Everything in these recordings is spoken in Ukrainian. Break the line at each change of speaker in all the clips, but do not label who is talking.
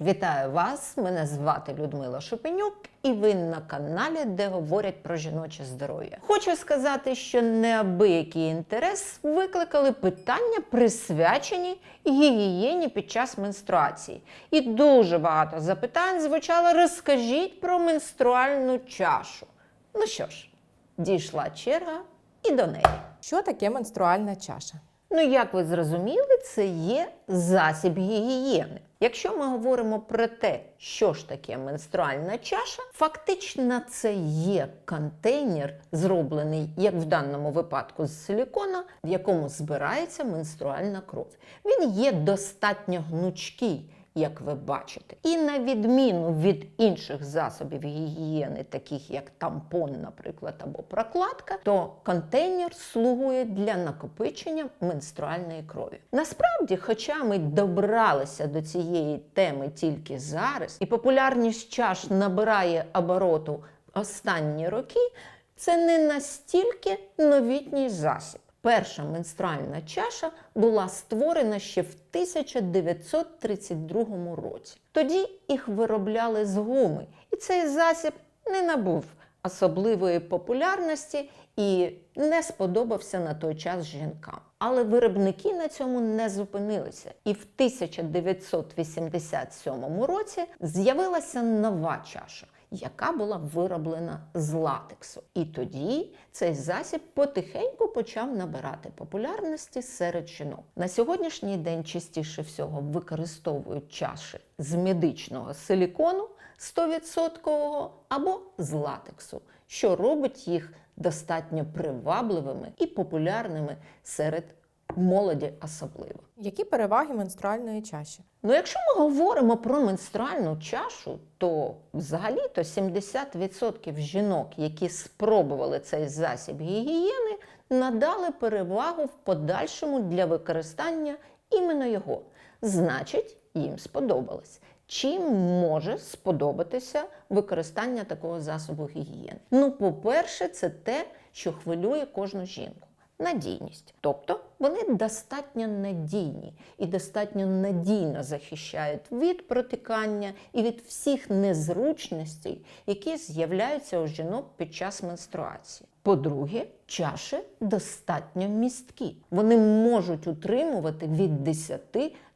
Вітаю вас! Мене звати Людмила Шопенюк, і ви на каналі, де говорять про жіноче здоров'я. Хочу сказати, що неабиякий інтерес викликали питання, присвячені гігієні під час менструації. І дуже багато запитань звучало: розкажіть про менструальну чашу. Ну що ж, дійшла черга і до неї.
Що таке менструальна чаша?
Ну, як ви зрозуміли, це є засіб гігієни. Якщо ми говоримо про те, що ж таке менструальна чаша, фактично це є контейнер, зроблений, як в даному випадку, з силікона, в якому збирається менструальна кров. Він є достатньо гнучкий. Як ви бачите, і на відміну від інших засобів гігієни, таких як тампон, наприклад, або прокладка, то контейнер слугує для накопичення менструальної крові. Насправді, хоча ми добралися до цієї теми тільки зараз, і популярність чаш набирає обороту останні роки, це не настільки новітній засіб. Перша менструальна чаша була створена ще в 1932 році. Тоді їх виробляли з гуми, і цей засіб не набув особливої популярності і не сподобався на той час жінкам. Але виробники на цьому не зупинилися. І в 1987 році з'явилася нова чаша яка була вироблена з латексу. І тоді цей засіб потихеньку почав набирати популярності серед жінок. На сьогоднішній день частіше всього використовують чаші з медичного силікону 100% або з латексу, що робить їх достатньо привабливими і популярними серед молоді особливо.
Які переваги менструальної чаші?
Ну, якщо ми говоримо про менструальну чашу, то взагалі-то 70% жінок, які спробували цей засіб гігієни, надали перевагу в подальшому для використання іменно його. Значить, їм сподобалось. Чим може сподобатися використання такого засобу гігієни? Ну, по-перше, це те, що хвилює кожну жінку. Надійність, тобто вони достатньо надійні і достатньо надійно захищають від протикання і від всіх незручностей, які з'являються у жінок під час менструації. По-друге, чаші достатньо місткі. Вони можуть утримувати від 10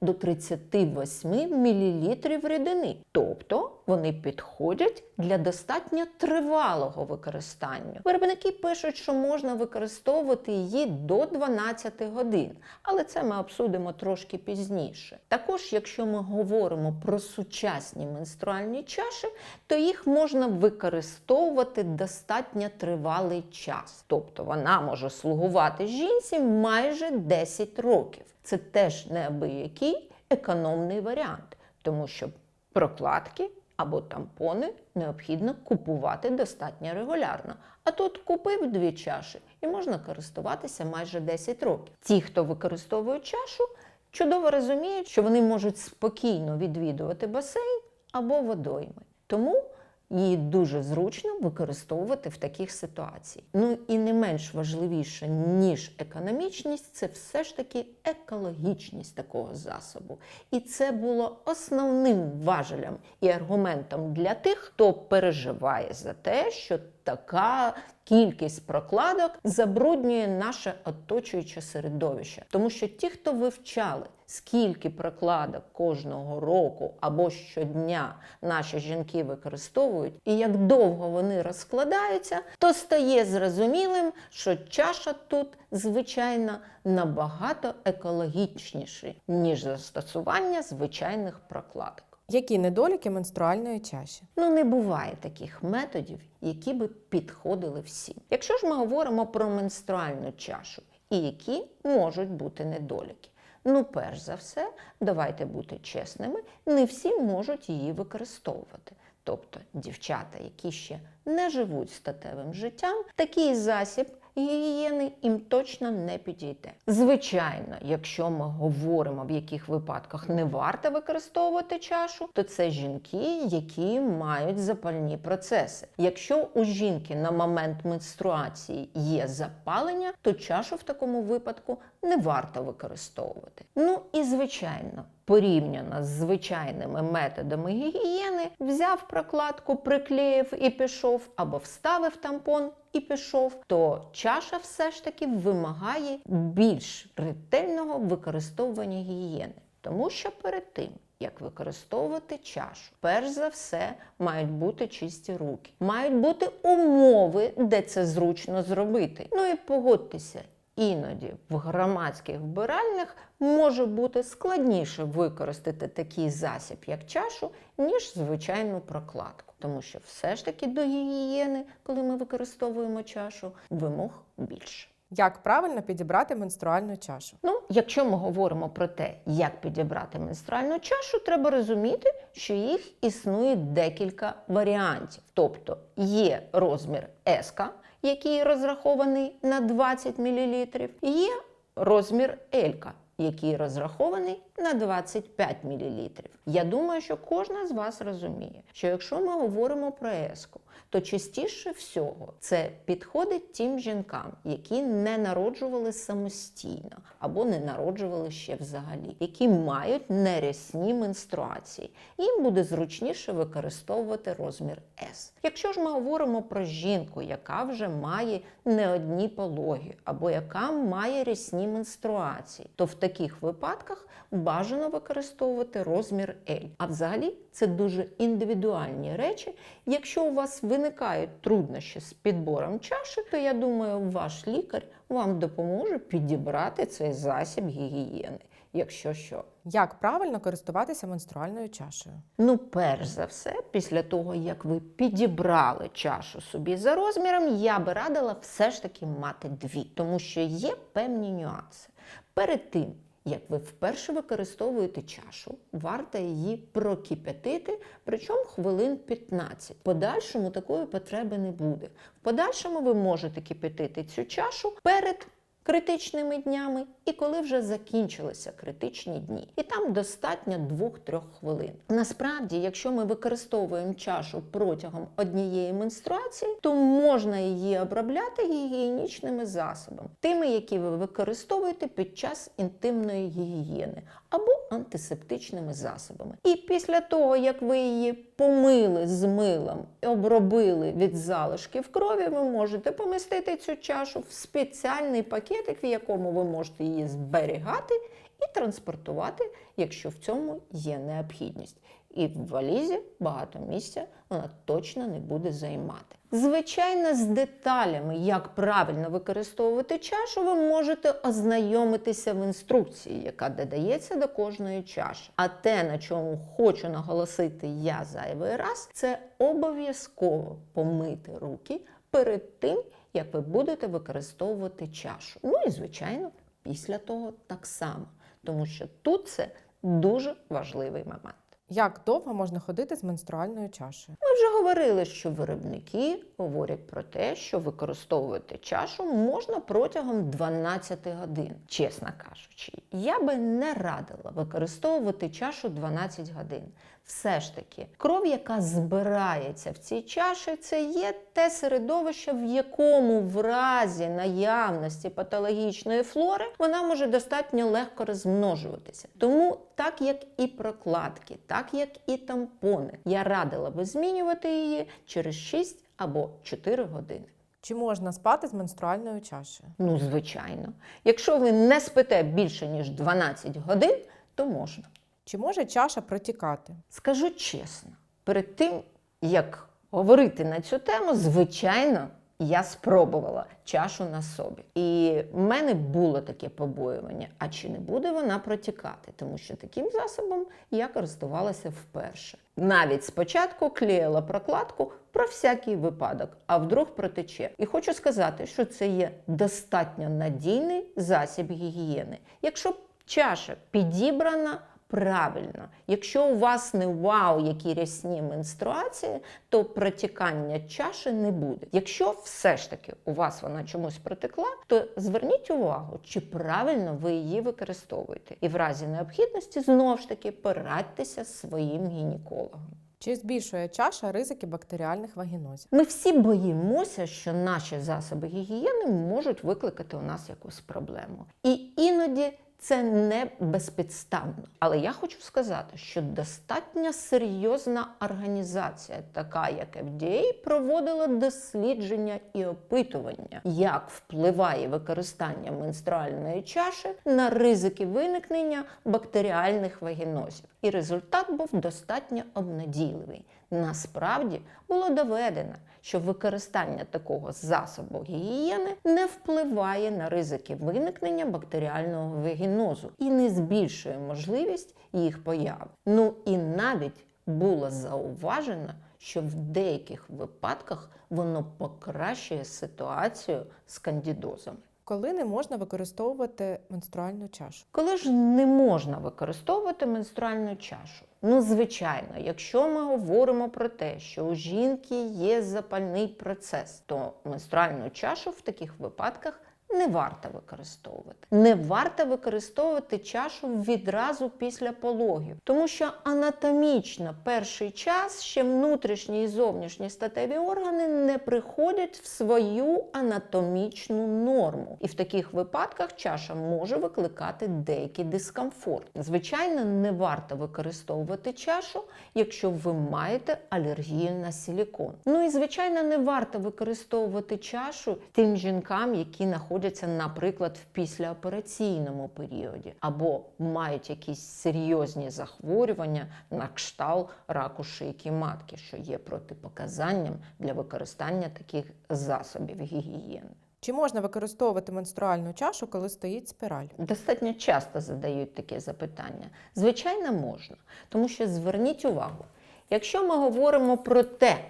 до 38 мл рідини, тобто вони підходять для достатньо тривалого використання. Виробники пишуть, що можна використовувати її до 12 годин, але це ми обсудимо трошки пізніше. Також, якщо ми говоримо про сучасні менструальні чаші, то їх можна використовувати достатньо тривалий час. Тобто вона може слугувати жінці майже 10 років. Це теж неабиякий економний варіант, тому що прокладки або тампони необхідно купувати достатньо регулярно. А тут купив дві чаші і можна користуватися майже 10 років. Ті, хто використовує чашу, чудово розуміють, що вони можуть спокійно відвідувати басейн або водойми. Тому її дуже зручно використовувати в таких ситуаціях. Ну і не менш важливіше, ніж економічність, це все ж таки екологічність такого засобу. І це було основним важелем і аргументом для тих, хто переживає за те, що така кількість прокладок забруднює наше оточуюче середовище. Тому що ті, хто вивчали, скільки прокладок кожного року або щодня наші жінки використовують, і як довго вони розкладаються, то стає зрозумілим, що чаша тут, звичайно, набагато екологічніша, ніж застосування звичайних прокладок.
Які недоліки менструальної чаші?
Ну, не буває таких методів, які би підходили всім. Якщо ж ми говоримо про менструальну чашу, і які можуть бути недоліки. Ну, перш за все, давайте бути чесними, не всі можуть її використовувати. Тобто дівчата, які ще не живуть статевим життям, такий засіб гігієни їм точно не підійде. Звичайно, якщо ми говоримо, в яких випадках не варто використовувати чашу, то це жінки, які мають запальні процеси. Якщо у жінки на момент менструації є запалення, то чашу в такому випадку не варто використовувати. Ну і звичайно. Порівняно з звичайними методами гігієни, взяв прокладку, приклеїв і пішов, або вставив тампон і пішов, то чаша все ж таки вимагає більш ретельного використовування гігієни. Тому що перед тим, як використовувати чашу, перш за все мають бути чисті руки, мають бути умови, де це зручно зробити. Ну і погодьтеся, Іноді в громадських вбиральнях може бути складніше використати такий засіб, як чашу, ніж звичайну прокладку, тому що все ж таки до гігієни, коли ми використовуємо чашу, вимог більше.
Як правильно підібрати менструальну чашу?
Ну, якщо ми говоримо про те, як підібрати менструальну чашу, треба розуміти, що їх існує декілька варіантів. Тобто є розмір S, який розрахований на 20 мл, є розмір Елька, який розрахований на 25 мл. Я думаю, що кожна з вас розуміє, що якщо ми говоримо про еску, то частіше всього це підходить тим жінкам, які не народжували самостійно або не народжували ще взагалі, які мають нерясні менструації. Їм буде зручніше використовувати розмір S. Якщо ж ми говоримо про жінку, яка вже має не одні пологи, або яка має рясні менструації, то в таких випадках бажано використовувати розмір L. А взагалі це дуже індивідуальні речі. Якщо у вас виникають труднощі з підбором чаші, то я думаю, ваш лікар вам допоможе підібрати цей засіб гігієни, якщо що.
Як правильно користуватися менструальною чашею?
Ну, перш за все, після того, як ви підібрали чашу собі за розміром, я би радила все ж таки мати дві, тому що є певні нюанси. Перед тим, як ви вперше використовуєте чашу, варто її прокип'ятити, причому хвилин 15. В подальшому такої потреби не буде. В подальшому ви можете кип'ятити цю чашу перед критичними днями і коли вже закінчилися критичні дні. І там достатньо 2-3 хвилин. Насправді, якщо ми використовуємо чашу протягом однієї менструації, то можна її обробляти гігієнічними засобами, тими, які ви використовуєте під час інтимної гігієни або антисептичними засобами. І після того, як ви її помили з милом і обробили від залишків крові, ви можете помістити цю чашу в спеціальний пакетик, в якому ви можете її зберігати і транспортувати, якщо в цьому є необхідність. І в валізі багато місця вона точно не буде займати. Звичайно, з деталями, як правильно використовувати чашу, ви можете ознайомитися в інструкції, яка додається до кожної чаші. А те, на чому хочу наголосити я зайвий раз, це обов'язково помити руки перед тим, як ви будете використовувати чашу. Ну і звичайно, після того так само, тому що тут це дуже важливий момент.
Як довго можна ходити з менструальною чашею?
Ми вже говорили, що виробники говорять про те, що використовувати чашу можна протягом 12 годин. Чесно кажучи, я би не радила використовувати чашу 12 годин. Все ж таки, кров, яка збирається в цій чаші, це є те середовище, в якому в разі наявності патологічної флори вона може достатньо легко розмножуватися. Тому, так як і прокладки, так як і тампони, я радила би змінювати її через 6 або 4 години.
Чи можна спати з менструальною чашею?
Ну, звичайно. Якщо ви не спите більше ніж 12 годин, то можна.
Чи може чаша протікати?
Скажу чесно, перед тим, як говорити на цю тему, звичайно, я спробувала чашу на собі. І в мене було таке побоювання, а чи не буде вона протікати? Тому що таким засобом я користувалася вперше. Навіть спочатку клеїла прокладку про всякий випадок, а вдруг протече. І хочу сказати, що це є достатньо надійний засіб гігієни. Якщо чаша підібрана Правильно, якщо у вас не вау, які рясні менструації, то протікання чаші не буде. Якщо все ж таки у вас вона чомусь протекла, то зверніть увагу, чи правильно ви її використовуєте. І в разі необхідності знову ж таки порадьтеся з своїм гінекологом.
Чи збільшує чаша ризики бактеріальних вагінозів?
Ми всі боїмося, що наші засоби гігієни можуть викликати у нас якусь проблему. І іноді це не безпідставно. Але я хочу сказати, що достатньо серйозна організація, така як FDA, проводила дослідження і опитування, як впливає використання менструальної чаші на ризики виникнення бактеріальних вагінозів. І результат був достатньо обнадійливий. Насправді було доведено, що використання такого засобу гігієни не впливає на ризики виникнення бактеріального вагінозу і не збільшує можливість їх появи. Ну і навіть було зауважено, що в деяких випадках воно покращує ситуацію з кандідозом.
Коли не можна використовувати менструальну чашу?
Коли ж не можна використовувати менструальну чашу? Ну, звичайно, якщо ми говоримо про те, що у жінки є запальний процес, то менструальну чашу в таких випадках не варто використовувати. Не варто використовувати чашу відразу після пологів, тому що анатомічно перший час ще внутрішні і зовнішні статеві органи не приходять в свою анатомічну норму. І в таких випадках чаша може викликати деякий дискомфорт. Звичайно, не варто використовувати чашу, якщо ви маєте алергію на силікон. Ну і звичайно, не варто використовувати чашу тим жінкам, які знаходяться, наприклад, в післяопераційному періоді, або мають якісь серйозні захворювання на кшталт раку шийки матки, що є протипоказанням для використання таких засобів гігієни.
Чи можна використовувати менструальну чашу, коли стоїть спіраль?
Достатньо часто задають таке запитання. Звичайно, можна, тому що зверніть увагу, якщо ми говоримо про те,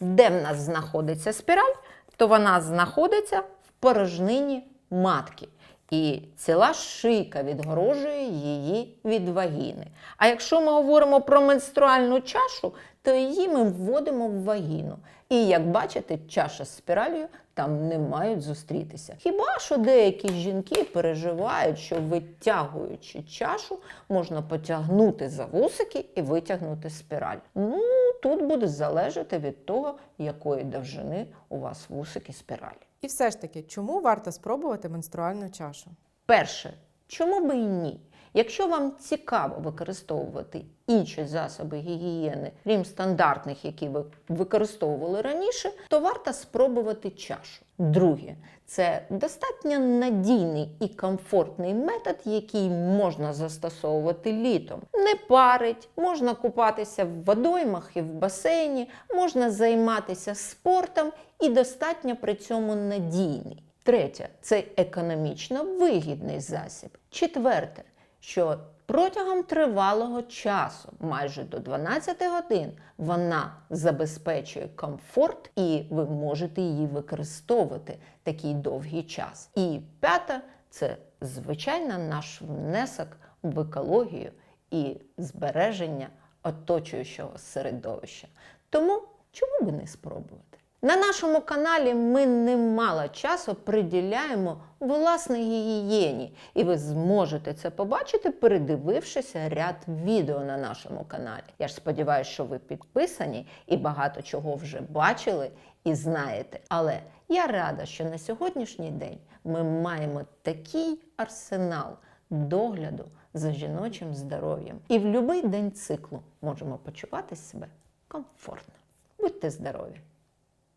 де в нас знаходиться спіраль, то вона знаходиться порожнині матки. І ціла шийка відгорожує її від вагіни. А якщо ми говоримо про менструальну чашу, то її ми вводимо в вагіну. І як бачите, чаша з спіралью там не мають зустрітися. Хіба що деякі жінки переживають, що витягуючи чашу, можна потягнути за вусики і витягнути спіраль. Ну, тут буде залежати від того, якої довжини у вас вусики спіралі.
І все ж таки, чому варто спробувати менструальну чашу?
Перше, чому би і ні? Якщо вам цікаво використовувати інші засоби гігієни, крім стандартних, які ви використовували раніше, то варто спробувати чашу. Друге, це достатньо надійний і комфортний метод, який можна застосовувати літом. Не парить, можна купатися в водоймах і в басейні, можна займатися спортом і достатньо при цьому надійний. Третє це економічно вигідний засіб. Четверте, що протягом тривалого часу, майже до 12 годин, вона забезпечує комфорт і ви можете її використовувати такий довгий час. І п'яте це звичайно наш внесок в екологію і збереження оточуючого середовища. Тому чому би не спробувати? На нашому каналі ми немало часу приділяємо власне гігієні, і ви зможете це побачити, передивившися ряд відео на нашому каналі. Я ж сподіваюся, що ви підписані і багато чого вже бачили і знаєте. Але я рада, що на сьогоднішній день ми маємо такий арсенал догляду за жіночим здоров'ям. І в будь-який день циклу можемо почувати себе комфортно. Будьте здорові!